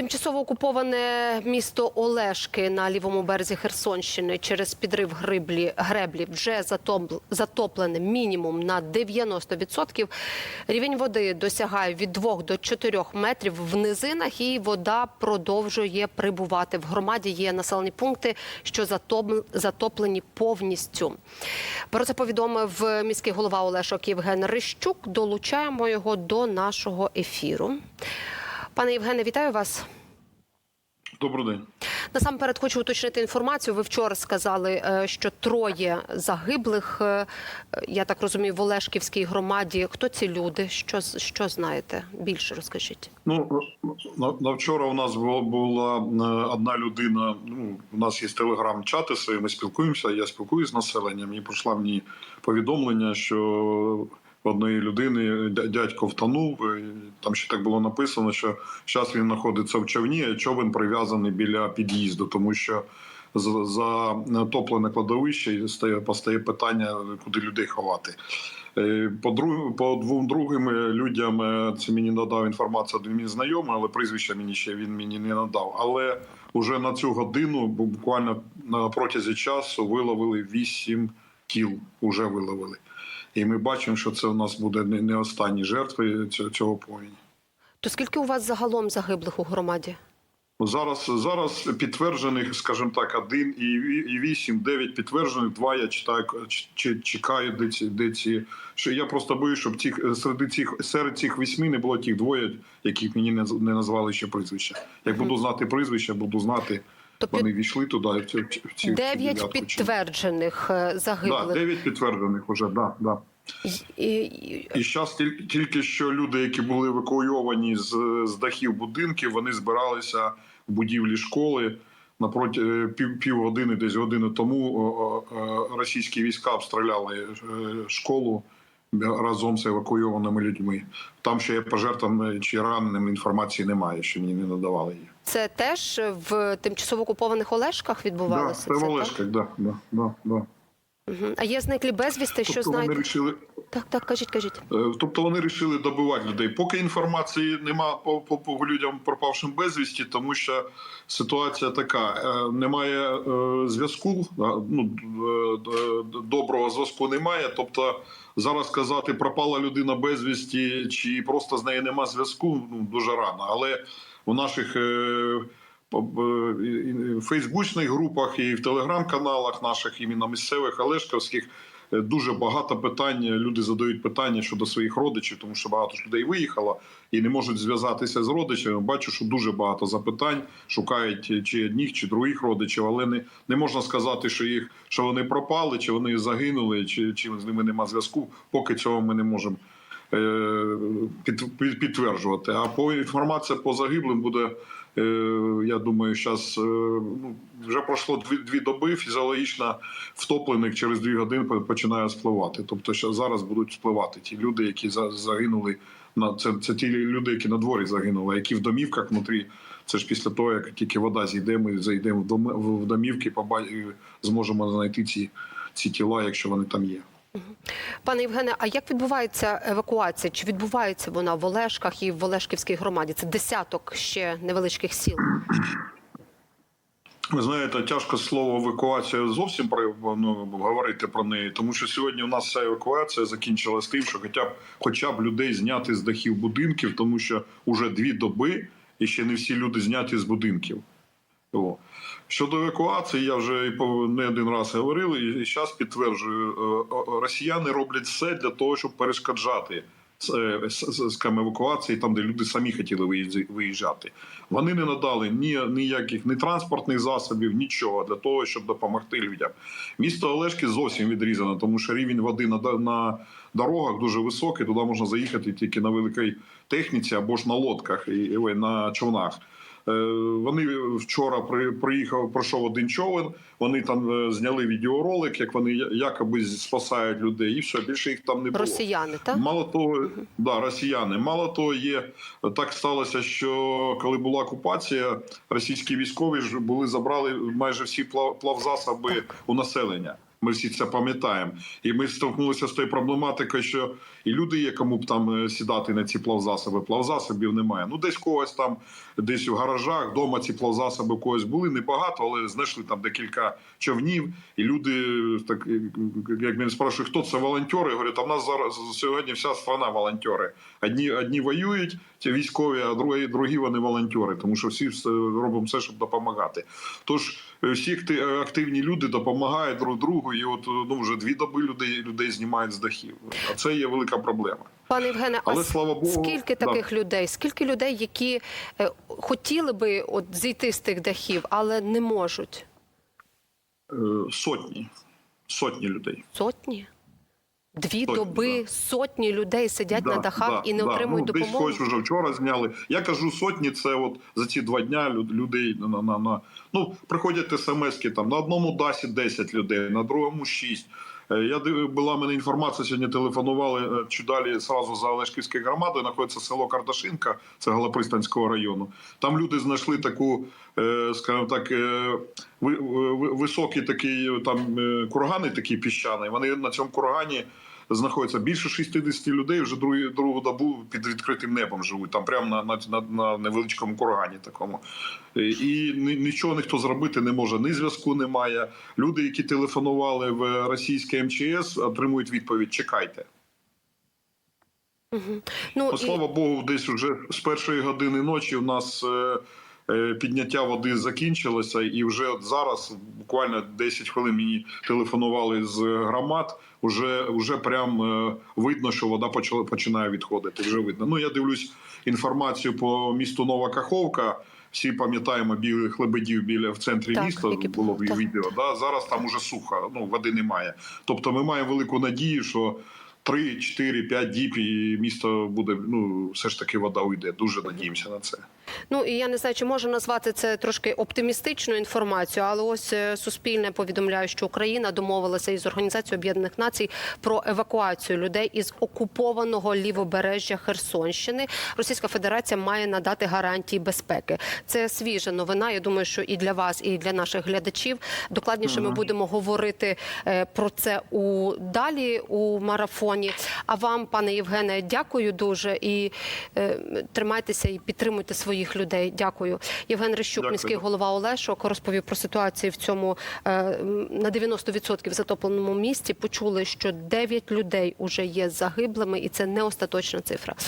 Тимчасово окуповане місто Олешки на лівому березі Херсонщини через підрив гриблі греблі вже затоплене мінімум на 90%. Рівень води досягає від 2 до 4 метрів в низинах, і вода продовжує прибувати. В громаді є населені пункти, що затоплені повністю. Про це повідомив міський голова Олешок Євген Рищук. Долучаємо його до нашого ефіру. Пане Євгене, вітаю вас. Добрий день. Насамперед хочу уточнити інформацію. Ви вчора сказали, е, що троє загиблих. е, Я так розумію, в Олешківській громаді. Хто ці люди? Що що знаєте? Більше розкажіть. Ну на, на вчора у нас була, була е, одна людина. Ну у нас є телеграм-чати свої. Ми спілкуємося. Я спілкуюся з населенням. І прийшла мені повідомлення, що одної людини дядько втонув. Там ще так було написано, що зараз він знаходиться в човні, а човен прив'язаний біля під'їзду, тому що за- затоплене кладовище стає постає питання, куди людей ховати. Е, По друг, по двом другим е, людям е, це мені надав інформацію один мій знайомий, але прізвище мені ще він мені не надав. Але вже на цю годину, буквально на протязі часу, виловили вісім тіл. Уже виловили. І ми бачимо, що це у нас буде не останні жертви цього, повені. То скільки у вас загалом загиблих у громаді? Зараз зараз підтверджених, скажімо так, один і вісім, дев'ять підтверджених. Два я читаю, чи чекаю, де ці де ці. Що я просто боюсь, щоб цих серед цих серед цих восьми не було тих двоє, яких мені не не назвали ще прізвища. Як буду знати прізвища, буду знати. Тобто Вони війшли туди в ці, в ці дев'ять підтверджених е, Да, загиблих. дев'ять підтверджених вже, да, да. І- і- І зараз тільки, тільки що люди, які були евакуйовані з, з дахів будинків, вони збиралися в будівлі школи. Напроти е, пів, півгодини, десь години тому е, російські війська обстріляли школу разом з евакуйованими людьми. Там ще є по жертвам е, чи раненим інформації немає, що мені не надавали її. Це теж в тимчасово окупованих Олешках Да, це в так? Олешках, да, да, да, да. А є зниклі безвісти, що Тобто знаєте? рішили, Так, так, кажіть, кажіть. Е, Тобто вони вирішили добивати людей. Поки інформації нема по, по, по людям пропавшим безвісті, тому що ситуація така: е, немає е, зв'язку, ну доброго зв'язку немає. Тобто зараз казати, пропала людина безвісті, чи просто з нею нема зв'язку, ну дуже рано. Але у наших в фейсбучних групах і в телеграм-каналах наших іменно місцевих Олешковських Е, дуже багато питань. Люди задають питання щодо своїх родичів, тому що багато ж людей виїхало і не можуть зв'язатися з родичами. Бачу, що дуже багато запитань шукають чи одних, чи других родичів, але не, не можна сказати, що їх що вони пропали, чи вони загинули, чи, чи з ними нема зв'язку. Поки цього ми не можемо. е, Під, під, підтверджувати. А по інформація по загиблим буде, е, я думаю, зараз ну, вже пройшло дві, дві доби. Фізіологічно втоплених через дві години починає спливати. Тобто, що зараз будуть спливати ті люди, які за- загинули на це, це ті люди, які на дворі загинули, які в домівках внутрі. Це ж після того, як тільки вода зійде, ми зайдемо в дом в домівки, зможемо знайти ці, ці тіла, якщо вони там є. Пане Євгене, а як відбувається евакуація? Чи відбувається вона в Олешках і в Олешківській громаді? Це десяток ще невеличких сіл. Ви знаєте, тяжко слово евакуація зовсім про ну, говорити про неї, тому що сьогодні у нас вся евакуація закінчилась тим, що хоча б хоча б людей зняти з дахів будинків, тому що вже дві доби і ще не всі люди зняті з будинків. О. Щодо евакуації, я вже не один раз говорив, і зараз підтверджую, е, е, росіяни роблять все для того, щоб перешкоджати е, с- с- скажімо, евакуації, там, де люди самі хотіли виїжджати. Вони не надали ні ніяких ні транспортних засобів, нічого для того, щоб допомогти людям. Місто Олешки зовсім відрізано, тому що рівень води на, на дорогах дуже високий. Туди можна заїхати тільки на великій техніці або ж на лодках і на човнах. Е, Вони вчора при- приїхав, пройшов один човен. Вони там е, зняли відеоролик, як вони якоби спасають людей, і все більше їх там не було. Росіяни, так? Мало того, да, росіяни. Мало того, є так сталося, що коли була окупація, російські військові ж були забрали майже всі плав- плавзасоби Так. у населення. Ми всі це пам'ятаємо. І ми столкнулися з тією проблематикою, що і люди є, кому б там е, сідати на ці плавзасоби. Плавзасобів немає. Ну, десь когось там, десь в гаражах, вдома ці плавзасоби у когось були небагато, але знайшли там декілька човнів. І люди, е, так е, як мене спрашують, хто це волонтери? Говорять, а в нас зараз сьогодні вся страна волонтери. Одні, одні воюють, ці військові, а другі, другі вони волонтери, тому що всі робимо все, щоб допомагати. Тож всі акти- активні люди допомагають друг другу, і от ну вже дві доби людей людей знімають з дахів. А це є велика проблема. Пане Євгене, а Але, а слава Богу, скільки да. таких людей? Скільки людей, які е, хотіли би от зійти з тих дахів, але не можуть? Е, Сотні, сотні людей. Сотні? Дві Точно, доби да. сотні людей сидять на дахах да, і не да. отримують ну, Десь допомогу. вже вчора зняли. Я кажу, сотні це от за ці два дня людей людей на, на, на ну приходять смски там на одному дасі 10 людей, на другому 6. Е, Я була мене інформація. Сьогодні телефонували е, чи далі сразу за Олешківською громадою. Знаходиться село Карташинка, це Галапристанського району. Там люди знайшли таку, е, скажімо так, ви- ви- високий такий там кургани, такий піщаний. Вони на цьому кургані знаходиться більше 60 людей. Вже другу, другу добу під відкритим небом живуть. Там прямо на, на, на, на невеличкому кургані такому. Е, І нічого ніхто зробити не може. Ні зв'язку немає. Люди, які телефонували в російське МЧС, отримують відповідь: чекайте. Ну, Ну, і... слава Богу, десь вже з першої години ночі у нас е, підняття води закінчилося, і вже от зараз, буквально 10 хвилин мені телефонували з громад. Уже, вже прям е, видно, що вода почала починає відходити. Вже видно. Ну я дивлюсь інформацію по місту Нова Каховка. Всі пам'ятаємо білих лебедів біля в центрі Так, міста. які Було так. відео. Да? Зараз там уже сухо, ну води немає. Тобто, ми маємо велику надію, що 3, 4, 5 діб і місто буде. Ну все ж таки вода уйде. Дуже надіємося на це. Ну і я не знаю, чи можу назвати це трошки оптимістичною інформацією, але ось е, Суспільне повідомляє, що Україна домовилася із Організацією Об'єднаних Націй про евакуацію людей із окупованого лівобережжя Херсонщини. Російська Федерація має надати гарантії безпеки. Це свіжа новина. Я думаю, що і для вас, і для наших глядачів. Докладніше ми будемо говорити е, про це у далі у марафоні. А вам, пане Євгене, дякую дуже і е, тримайтеся і підтримуйте своїх людей. Дякую. Євген Рищук, Дякую. міський голова Олешок, розповів про ситуацію в цьому е, на 90% затопленому місті. Почули, що 9 людей уже є загиблими, і це не остаточна цифра.